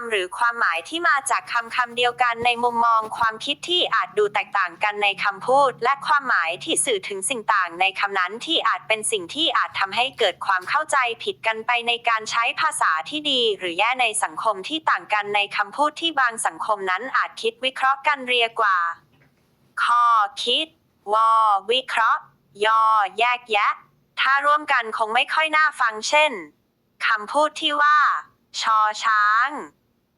ำหรือความหมายที่มาจากคำคำเดียวกันในมุมมองความคิดที่อาจดูแตกต่างกันในคำพูด และความหมายที่สื่อถึงสิ่งต่างในคำนั้นที่อาจเป็นสิ่งที่อาจทำให้เกิดความเข้าใจผิดกันไปในการใช้ภาษาที่ดี หรือแย่ในสังคมที่ต่างกันในคำพูดที่บางสังคมนั้นอาจคิดวิเคราะห์กันเรียกว่าข้อคิดวอวิเคราะห์ ยอ แยกแยะ ถ้าร่วมกันคงไม่ค่อยน่าฟังเช่นคำพูดที่ว่า ชอช้าง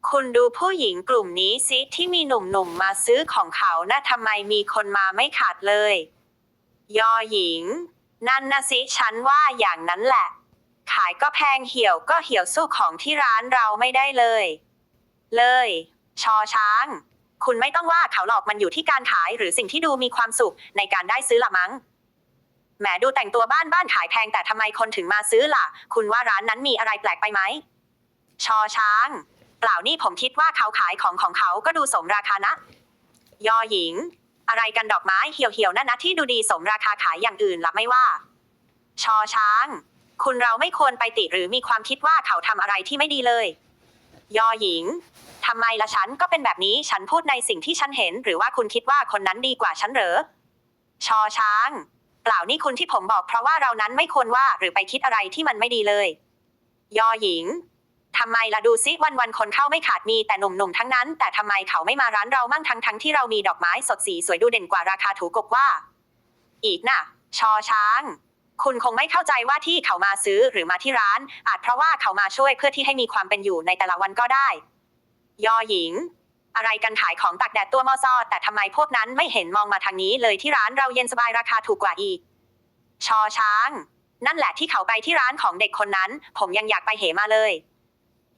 คุณดูผู้หญิงกลุ่มนี้สิที่มีหนุ่มๆมาซื้อของเขานะ่ะทำไมมีคนมาไม่ขาดเลย ยอหญิง นั่นนะสิฉันว่าอย่างนั้นแหละ ขายก็แพงเหี่ยวก็เหี่ยวสู้ของที่ร้านเราไม่ได้เลย เลย ชอช้าง คุณไม่ต้องว่าเขาหรอกมันอยู่ที่การขายหรือสิ่งที่ดูมีความสุขในการได้ซื้อละมั้งแหมดูแต่งตัวบ้านบ้านขายแพงแต่ทำไมคนถึงมาซื้อล่ะ คุณว่าร้านนั้นมีอะไรแปลกไปไหม ชอช้าง เปล่านี่ผมคิดว่าเขาขายของของเขาก็ดูสมราคานะ ยอหญิง อะไรกันดอกไม้เหี่ยวๆนั่นนะที่ดูดีสมราคาขายอย่างอื่นละไม่ว่า ชอช้าง คุณเราไม่ควรไปติหรือมีความคิดว่าเขาทำอะไรที่ไม่ดีเลย ยอหญิงทำไมละฉันก็เป็นแบบนี้ฉันพูดในสิ่งที่ฉันเห็น หรือว่าคุณคิดว่าคนนั้นดีกว่าฉันเหรอ ชอช้าง เปล่านี่คุณที่ผมบอกเพราะว่าเรานั้นไม่ควรว่าหรือไปคิดอะไรที่มันไม่ดีเลย ยอหญิง ทำไมล่ะดูซิวันวันๆคนเข้าไม่ขาดมีแต่หนุ่มๆทั้งนั้น แต่ทำไมเขาไม่มาร้านเรามั่งทั้งทั้งที่เรามีดอกไม้สดสีสวยดูเด่นกว่าราคาถูกกว่า อีกน่ะ ชอช้าง คุณคงไม่เข้าใจว่าที่เขามาซื้อหรือมาที่ร้าน อาจเพราะว่าเขามาช่วยเพื่อที่ให้มีความเป็นอยู่ในแต่ละวันก็ได้ ยอหญิง อะไรกันขายของตากแดดตัวมอซอแต่ทำไมพวกนั้นไม่เห็นมองมาทางนี้เลยที่ร้านเราเย็นสบายราคาถูกกว่าอีก ชอช้าง นั่นแหละที่เขาไปที่ร้านของเด็กคนนั้น ผมยังอยากไปเหมาเลย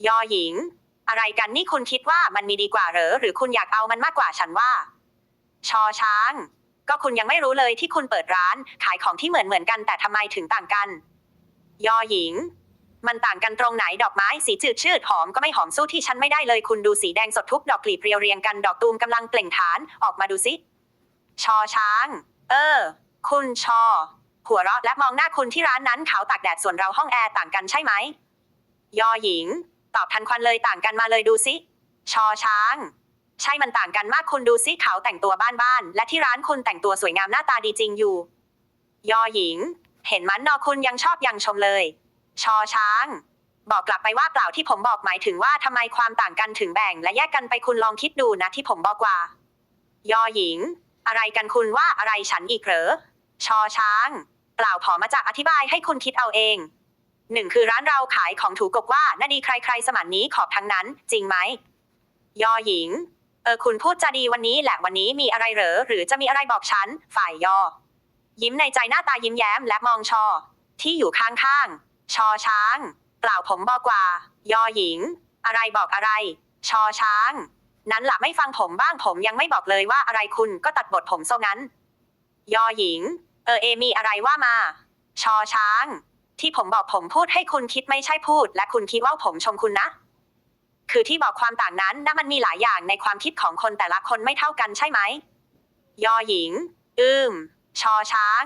ยอหญิง อะไรกันนี่คุณคิดว่ามันมีดีกว่าเหรอ หรือคุณอยากเอามันมากกว่าฉันว่า ชอช้าง ก็คุณยังไม่รู้เลยที่คุณเปิดร้าน ขายของที่เหมือนเหมือนกันแต่ทำไมถึงต่างกัน ยอหญิง มันต่างกันตรงไหนดอกไม้สีจืดชืดหอมก็ไม่หอมสู้ที่ฉันไม่ได้เลยคุณดูสีแดงสดทุกดอกกลีบเรียวเรียงกันดอกตูมกำลังเปล่งฐานออกมาดูสิชอช้าง เออ คุณชอ หัวเราะและมองหน้าคุณที่ร้านนั้นเขาตากแดดส่วนเราห้องแอร์ต่างกันใช่ไหม ยอหญิง ตอบทันควันเลยต่างกันมาเลยดูสิ ชอช้าง ใช่มันต่างกันมากคุณดูสิเขาแต่งตัวบ้านๆและที่ร้านคุณแต่งตัวสวยงามหน้าตาดีจริงอยู่ ยอหญิง เห็นมันนอคุณยังชอบยังชมเลย ชอช้าง บอกกลับไปว่าเปล่าที่ผมบอกหมายถึงว่าทำไมความต่างกันถึงแบ่ง และแยกกันไปคุณลองคิดดูนะที่ผมบอกว่า ยอหญิง อะไรกันคุณว่าอะไรฉันอีกเหรอชอช้าง เปล่าผอมาจากอธิบายให้คุณคิดเอาเอง หนึ่งคือร้านเราขายของถูกกบว่าน่าดีใครๆ สมัยนี้ขอบทั้งนั้น จริงไหมยอหญิง เออคุณพูดจะดีวันนี้แหละวันนี้มีอะไรเหรอ หรือจะมีอะไรบอกฉัน ฝ่ายยอ ยิ้มในใจหน้าตายิ้มแย้มและมองชอ ที่อยู่ข้างๆ ชอช้าง เปล่าผมบอกว่า ยอหญิง อะไรบอกอะไร ชอช้าง นั้นหละไม่ฟังผมบ้างผมยังไม่บอกเลยว่าอะไรคุณก็ตัดบทผมโซงั้น ยอหญิง เออเอมีอะไรว่ามา ชอช้าง ที่ผมบอกผมพูดให้คุณคิดไม่ใช่พูด และคุณคิดว่าผมชมคุณนะ คือที่บอกความต่างนั้นนะมันมีหลายอย่างในความคิดของคนแต่ละคนไม่เท่ากันใช่ไหม ยอหญิง อืม ชอช้าง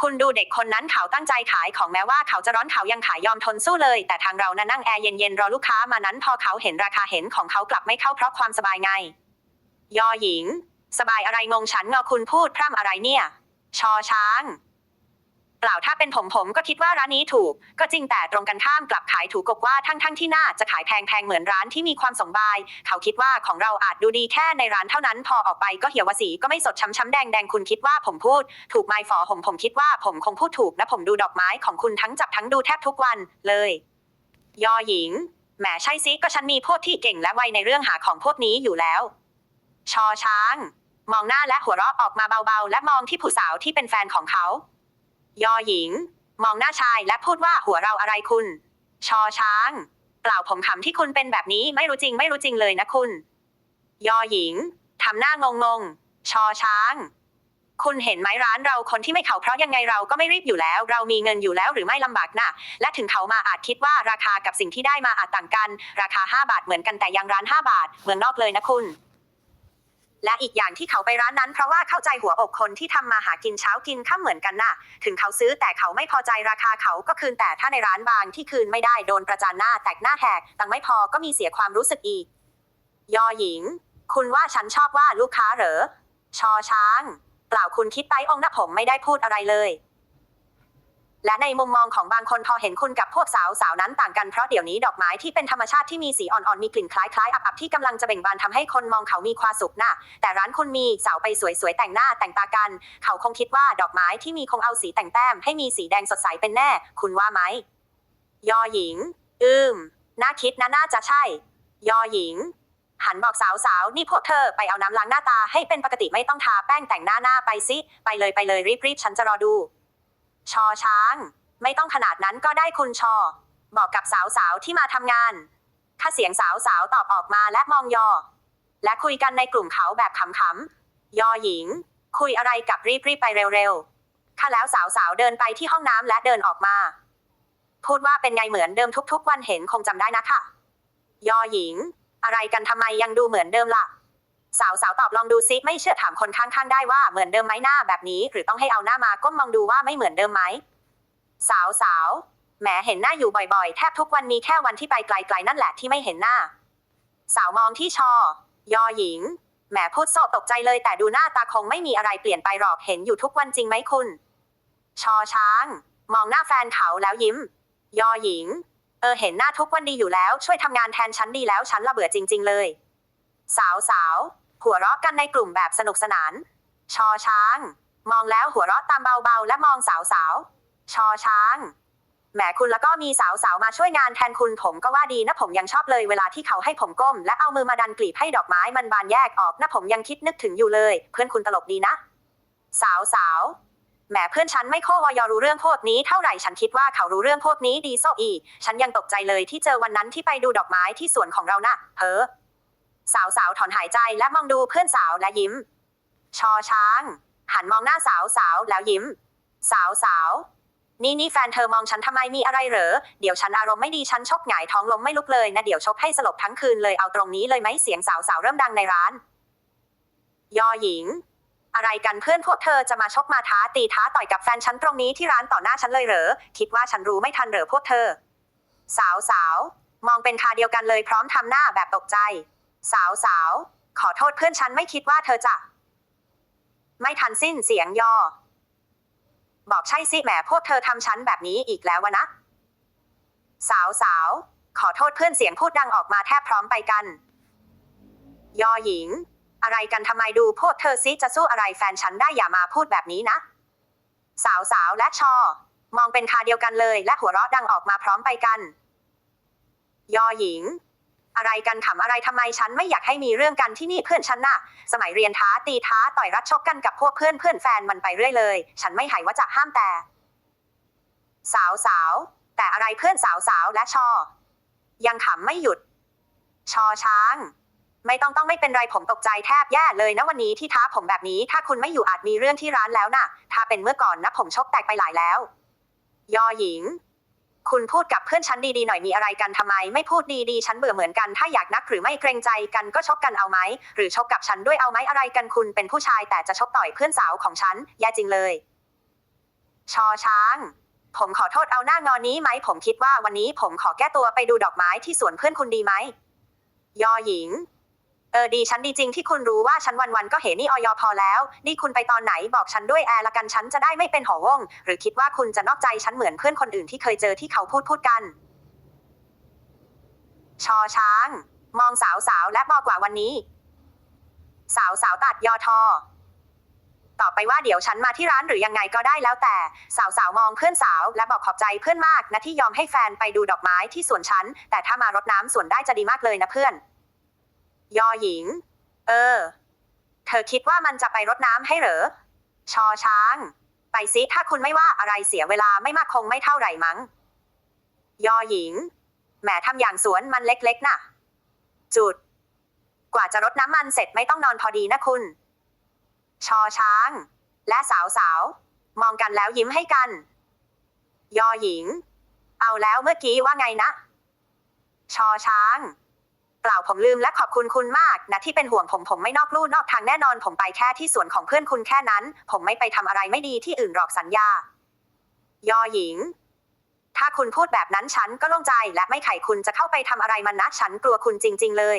คุณดูเด็กคนนั้นเขาตั้งใจขายของแม้ว่าเขาจะร้อนเขายังขายยอมทนสู้เลย แต่ทางเรานะนั่งแอร์เย็นๆรอลูกค้ามานั้นพอเขาเห็นราคาเห็นของเขากลับไม่เข้าเพราะความสบายไง ยอหญิง สบายอะไรงงฉันเงอคุณพูดพร่ำอะไรเนี่ย ชอช้าง เปล่าถ้าเป็นผมผมก็คิดว่าร้านนี้ถูก ก็จริงแต่ตรงกันข้ามกลับขายถูกกว่าทั้งทั้งที่น่าจะขายแพงแพงเหมือนร้านที่มีความสงบาย เขาคิดว่าของเราอาจดูดีแค่ในร้านเท่านั้นพอออกไปก็เหี่ยววสีก็ไม่สดช้ำช้ำแดงแดงคุณคิดว่าผมพูด ถูกไหมฝอผมผมคิดว่าผมคงพูดถูกและผมดูดอกไม้ของคุณทั้งจับทั้งดูแทบทุกวันเลย ยอหญิงแหมใช่ซิก็ฉันมีพวกที่เก่งและไวในเรื่องหาของพวกนี้อยู่แล้ว ชอช้าง มองหน้าและหัวเราะออกมาเบาๆ และมองที่ผู้สาวที่เป็นแฟนของเขา ยอหญิง มองหน้าชายและพูดว่าหัวเราอะไรคุณ ชอช้าง เปล่าผมขำที่คุณเป็นแบบนี้ไม่รู้จริงไม่รู้จริงเลยนะคุณ ยอหญิงทำหน้างงงชอช้าง คุณเห็นไหมร้านเราคนที่ไม่เขาเพราะยังไงเราก็ไม่รีบอยู่แล้ว เรามีเงินอยู่แล้วหรือไม่ลำบากนะและถึงเขามาอาจคิดว่าราคากับสิ่งที่ได้มาอาจต่างกัน ราคา 5 บาทเหมือนกันแต่ยังร้าน 5 บาทเมืองนอกเลยนะคุณ และอีกอย่างที่เขาไปร้านนั้น เพราะว่าเข้าใจหัวอกคนที่ทำมาหากินเช้ากินข้ามเหมือนกันน่ะ ถึงเขาซื้อแต่เขาไม่พอใจราคาเขาก็คืนแต่ถ้าในร้านบางที่คืนไม่ได้โดนประจานหน้าแตกหน้าแหกตังไม่พอก็มีเสียความรู้สึกอีก ยอหญิง คุณว่าฉันชอบว่าลูกค้าเหรอ ชอช้าง เปล่าคุณคิดไปองหนะผมไม่ได้พูดอะไรเลย และในมุมมองของบางคนพอเห็นคุณกับพวกสาวสาวนั้นต่างกันเพราะเดี๋ยวนี้ดอกไม้ที่เป็นธรรมชาติที่มีสีอ่อนๆมีกลิ่นคล้ายๆอับๆที่กำลังจะเบ่งบานทำให้คนมองเขามีความสุขน่ะแต่ร้านคุณมีสาวไปสวยๆแต่งหน้าแต่งตากัน เขาคงคิดว่าดอกไม้ที่มีคงเอาสีแต่งแต้มให้มีสีแดงสดใสเป็นแน่ คุณว่าไหมยอหญิง อืมน่าคิดนะน่าจะใช่ ยอหญิง หันบอกสาวสาวๆนี่พวกเธอไปเอาน้ำล้างหน้าตาให้เป็นปกติไม่ต้องทาแป้งแต่งหน้าหน้าไปสิ ไปเลยไปเลยรีบรีบๆฉันจะรอดู ชอช้าง ไม่ต้องขนาดนั้นก็ได้คุณชอ บอกกับสาวสาวๆที่มาทำงานข้าเสียงสาวสาวๆตอบออกมาและมองยอ และคุยกันในกลุ่มเขาแบบขำๆยอหญิง คุยอะไรกับรีบรีบไปเร็วๆข้าแล้วสาวสาวๆเดินไปที่ห้องน้ำและเดินออกมา พูดว่าเป็นไงเหมือนเดิมทุกๆ วันเห็นคงจำได้นะคะยอหญิง อะไรกันทำไมยังดูเหมือนเดิมล่ะ สาวสาวตอบลองดูซิไม่เชื่อถามคนข้างๆได้ว่าเหมือนเดิมไหมหน้าแบบนี้ หรือต้องให้เอาหน้ามาก้มมองดูว่าไม่เหมือนเดิมไหมสาวสาวแหมเห็นหน้าอยู่บ่อยๆ แทบทุกวันมีแค่วันที่ไปไกลๆนั่นแหละที่ไม่เห็นหน้า สาวมองที่ชอยอหญิงแหมพูดโซตกใจเลยแต่ดูหน้าตาคงไม่มีอะไรเปลี่ยนไปหรอกเห็นอยู่ทุกวันจริงไหมคุณ ชอช้าง มองหน้าแฟนเขาแล้วยิ้ม ยอหญิง เออเห็นหน้าทุกวันดีอยู่แล้ว ช่วยทำงานแทนฉันดีแล้วฉันละเบื่อจริง ๆ เลย สาวสาว หัวเราะกันในกลุ่มแบบสนุกสนาน ชอช้าง มองแล้วหัวเราะตามเบาๆ และมองสาวสาวๆ ชอช้างแหมคุณแล้วก็มีสาวๆมาช่วยงานแทนคุณผมก็ว่าดีนะผมยังชอบเลยเวลาที่เขาให้ผมก้ม และเอามือมาดันกลีบให้ดอกไม้มันบานแยกออกนะผมยังคิดนึกถึงอยู่เลย เพื่อนคุณตลกดีนะ สาวสาวแหมเพื่อนฉันไม่โควายอรู้เรื่องพวกนี้เท่าไหร่ฉันคิดว่าเขารู้เรื่องพวกนี้ดีโซอี ฉันยังตกใจเลยที่เจอวันนั้นที่ไปดูดอกไม้ที่สวนของเรานะ่ะเฮ้อ สาวสาวถอนหายใจและมองดูเพื่อนสาวและยิ้ม ชอช้าง หันมองหน้าสาวสาวแล้วยิ้ม สาวสาวนี่นี่แฟนเธอมองฉันทำไมมีอะไรเหรอ เดี๋ยวฉันอารมณ์ไม่ดีฉันชกหงายท้องล้มไม่ลุกเลยนะเดี๋ยวชกให้สลบทั้งคืนเลยเอาตรงนี้เลยไหมเสียงสาวสาวเริ่มดังในร้าน ยอหญิง อะไรกันเพื่อนพวกเธอจะมาชกมาท้าตีท้าต่อยกับแฟนฉันตรงนี้ที่ร้านต่อหน้าฉันเลยเหรอ คิดว่าฉันรู้ไม่ทันเหรอพวกเธอ สาวสาวมองเป็นคาเดียวกันเลยพร้อมทำหน้าแบบตกใจ สาวสาวขอโทษเพื่อนฉันไม่คิดว่าเธอจะ ไม่ทันสิ้นเสียงยอ บอกใช่สิแหมพวกเธอทำฉันแบบนี้อีกแล้ววะนะ สาวสาวขอโทษเพื่อนเสียงพูดดังออกมาแทบพร้อมไปกัน ยอหญิง อะไรกันทำไมดูพวกเธอซิจะสู้อะไรแฟนฉันได้อย่ามาพูดแบบนี้นะ สาวสาวและชอ มองเป็นคาเดียวกันเลย และหัวเราะดังออกมาพร้อมไปกัน ยอหญิง อะไรกันขำอะไรทำไมฉันไม่อยากให้มีเรื่องกันที่นี่เพื่อนฉันน่ะ สมัยเรียนท้าตีท้าต่อยรัดชกกันกับพวกเพื่อนเพื่อนแฟนมันไปเรื่อยเลย ฉันไม่หายว่าจะห้ามแต่ สาวสาวแต่อะไรเพื่อนสาวสาวและชอ ยังขำไม่หยุด ชอช้าง ไม่ต้องต้องไม่เป็นไรผมตกใจแทบแย่เลยนะวันนี้ที่ท้าผมแบบนี้ ถ้าคุณไม่อยู่อาจมีเรื่องที่ร้านแล้วน่ะ ถ้าเป็นเมื่อก่อนนะผมชกแตกไปหลายแล้ว ยอหญิง คุณพูดกับเพื่อนฉันดีๆหน่อยมีอะไรกันทำไม ไม่พูดดีๆฉันเบื่อเหมือนกันถ้าอยากนักหรือไม่เกรงใจกันก็ชกกันเอาไหมหรือชกกับฉันด้วยเอาไหมอะไรกันคุณเป็นผู้ชายแต่จะชกต่อยเพื่อนสาวของฉันแย่จริงเลย ชอช้าง ผมขอโทษเอาหน้างอนนี้ไหมผมคิดว่าวันนี้ผมขอแก้ตัวไปดูดอกไม้ที่สวนเพื่อนคุณดีไหมยอหญิง เออดีฉันดีจริงที่คุณรู้ว่าฉันวันวันๆก็เห็นนี่ออยพอแล้ว นี่คุณไปตอนไหนบอกฉันด้วยแอร์ละกันฉันจะได้ไม่เป็นหอวง หรือคิดว่าคุณจะนอกใจฉันเหมือนเพื่อนคนอื่นที่เคยเจอที่เขาพูดพูดกัน ชอช้าง มองสาวสาวและบอกว่าวันนี้ สาวสาวตัดยอทอตอบไปว่าเดี๋ยวฉันมาที่ร้านหรือยังไงก็ได้แล้วแต่ สาวสาวมองเพื่อนสาว และบอกขอบใจเพื่อนมากนะที่ยอมให้แฟนไปดูดอกไม้ที่สวนฉันแต่ถ้ามารดน้ำสวนได้จะดีมากเลยนะเพื่อน ยอหญิง เออ เธอคิดว่ามันจะไปรดน้ำให้เหรอ ชอช้าง ไปซิถ้าคุณไม่ว่าอะไรเสียเวลาไม่มากคงไม่เท่าไหร่มั้ง ยอหญิง แหมทำอย่างสวนมันเล็กๆน่ะ จุด กว่าจะรดน้ำมันเสร็จไม่ต้องนอนพอดีนะคุณ ชอช้าง และสาวสาวๆมองกันแล้วยิ้มให้กัน ยอหญิง เอาแล้วเมื่อกี้ว่าไงนะ ชอช้าง เปล่าผมลืมและขอบคุณคุณมากนะที่เป็นห่วงผมผมไม่นอกลู่นอกทางแน่นอนผมไปแค่ที่สวนของเพื่อนคุณแค่นั้น ผมไม่ไปทำอะไรไม่ดีที่อื่นหรอกสัญญา ยอหญิง ถ้าคุณพูดแบบนั้นฉันก็โล่งใจและไม่ไข่คุณจะเข้าไปทำอะไรมันนะฉันกลัวคุณจริง ๆ เลย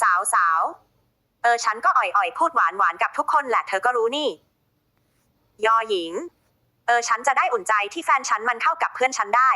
สาวสาวเออฉันก็อ่อยๆพูดหวานหวานๆกับทุกคนแหละเธอก็รู้นี่ ยอหญิง เออฉันจะได้อุ่นใจที่แฟนฉันมันเข้ากับเพื่อนฉันได้